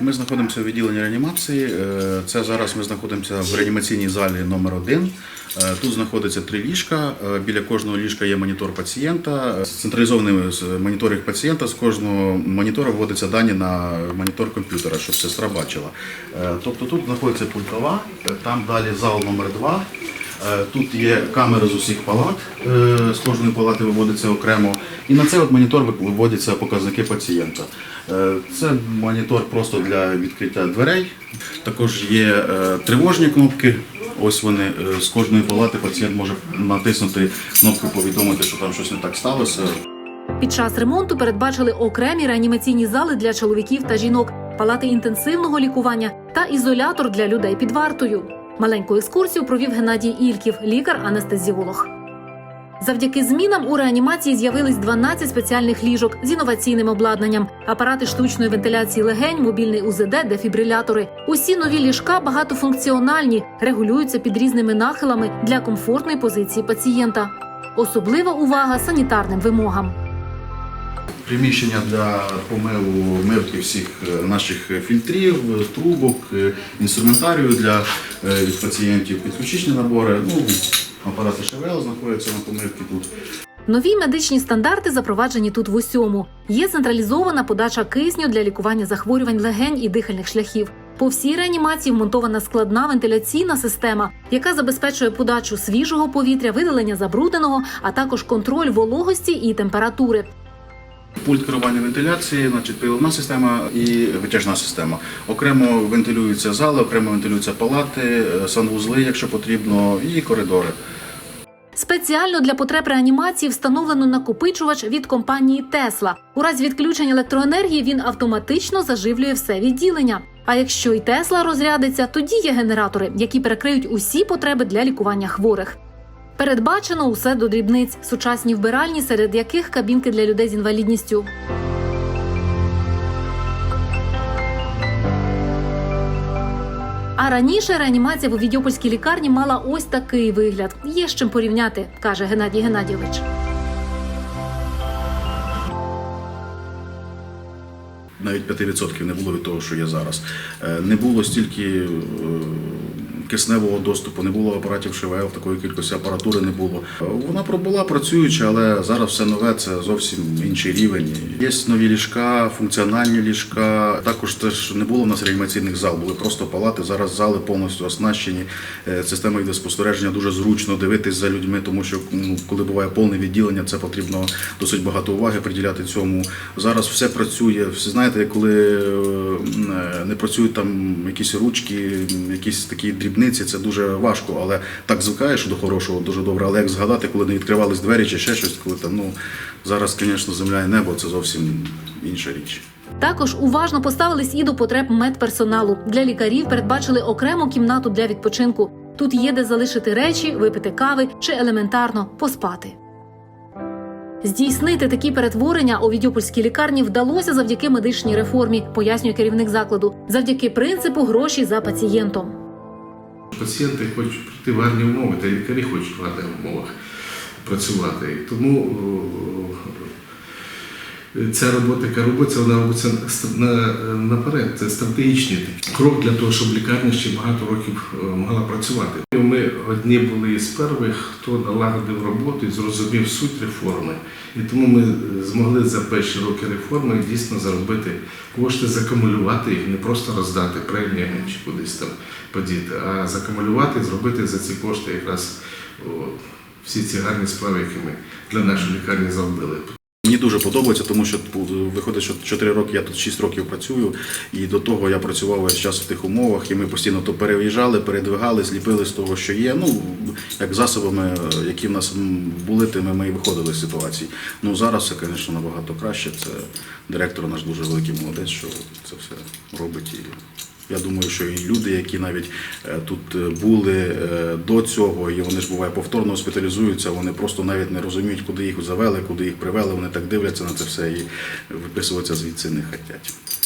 Ми знаходимося в відділенні реанімації. Е, Це зараз ми знаходимося в реанімаційній залі номер 1 Тут знаходиться три ліжка. Е, Біля кожного ліжка є монітор пацієнта. Е, Централізований моніторинг пацієнта. З кожного монітора вводяться дані на монітор комп'ютера, щоб сестра бачила. Е, Тобто тут знаходиться пультова, е, там далі зал номер 2 Е, Тут є камери з усіх палат, е, з кожної палати виводиться окремо. І на цей от монітор виводяться показники пацієнта. Е, Це монітор просто для відкриття дверей. Також є е, тривожні кнопки. Ось вони е, з кожної палати пацієнт може натиснути кнопку повідомити, що там щось не так сталося. Під час ремонту передбачили окремі реанімаційні зали для чоловіків та жінок, палати інтенсивного лікування та ізолятор для людей під вартою. Маленьку екскурсію провів Геннадій Ільків, лікар-анестезіолог. Завдяки змінам у реанімації з'явились 12 спеціальних ліжок з інноваційним обладнанням, апарати штучної вентиляції легень, мобільний УЗД, дефібрилятори. Усі нові ліжка багатофункціональні, регулюються під різними нахилами для комфортної позиції пацієнта. Особлива увага санітарним вимогам. Приміщення для помиву мивки всіх е, наших фільтрів, е, трубок, е, інструментарію для е, пацієнтів, підключичні набори. Ну, апарати ШВЛ знаходяться на помивці тут. Нові медичні стандарти запроваджені тут в усьому. Є централізована подача кисню для лікування захворювань легень і дихальних шляхів. По всій реанімації вмонтована складна вентиляційна система, яка забезпечує подачу свіжого повітря, видалення забрудненого, а також контроль вологості і температури. Пульт керування вентиляції, значить приливна система і витяжна система. Окремо вентилюються зали, окремо вентилюються палати, е, санвузли, якщо потрібно, і коридори. Спеціально для потреб реанімації встановлено накопичувач від компанії Тесла. У разі відключення електроенергії він автоматично заживлює все відділення. А якщо й Тесла розрядиться, тоді є генератори, які перекриють усі потреби для лікування хворих. Передбачено усе до дрібниць, сучасні вбиральні, серед яких кабінки для людей з інвалідністю. А раніше реанімація в Овідіопольській лікарні мала ось такий вигляд. Є з чим порівняти, каже Геннадій Геннадійович. Навіть 5% не було від того, що є зараз. Е, Не було стільки е, кисневого доступу, не було апаратів ШВЛ, такої кількості апаратури не було. Е, Вона була працююча, але зараз все нове це зовсім інший рівень. Є нові ліжка, функціональні ліжка. Також теж не було в нас реанімаційних зал, були просто палати. Зараз зали повністю оснащені е, системою відеоспостереження. Дуже зручно дивитись за людьми, тому що ну, коли буває повне відділення, це потрібно досить багато уваги приділяти цьому. Зараз все працює. Всі знаєте, коли е, не працюють там якісь ручки, якісь такі дрібниці, це дуже важко. Але так звикаєш до хорошого, дуже добре. Але як згадати, коли не відкривались двері чи ще щось, коли там ну зараз, звісно, земля і небо це зовсім інша річ. Також уважно поставились і до потреб медперсоналу. Для лікарів передбачили окрему кімнату для відпочинку. Тут є де залишити речі, випити кави чи елементарно поспати. Здійснити такі перетворення у Відьопольській лікарні вдалося завдяки медичній реформі, пояснює керівник закладу, завдяки принципу гроші за пацієнтом. Пацієнти хочуть прийти в гарні умови, та лікарі хочуть в гарних умовах працювати. Тому е, ця робота, яка робиться, вона робиться наперед. Це стратегічний крок для того, щоб лікарня ще багато років е, могла працювати. Ми одні були з перших, хто налагодив роботу і зрозумів суть реформи. І тому ми змогли за перші роки реформи дійсно заробити кошти, закумулювати їх, не просто роздати преміями чи кудись там подіти, а закумулювати, зробити за ці кошти якраз всі ці гарні справи, які ми для нашої лікарні зробили. Мені дуже подобається, тому що ну, виходить, що 4 роки я тут 6 років працюю, і до того я працював весь час в тих умовах, і ми постійно то переїжджали, передвигали, зліпили з того, що є. Ну як засобами, які в нас були, тими ми і виходили з ситуації. Ну зараз це, звісно, набагато краще. Це директор наш дуже великий молодець, що це все робить. І я думаю, що і люди, які навіть е, тут е, були е, до цього, і вони ж буває повторно госпіталізуються, вони просто навіть не розуміють, куди їх завели, куди їх привели. Вони так дивляться на це все і виписуватися звідси не хочуть.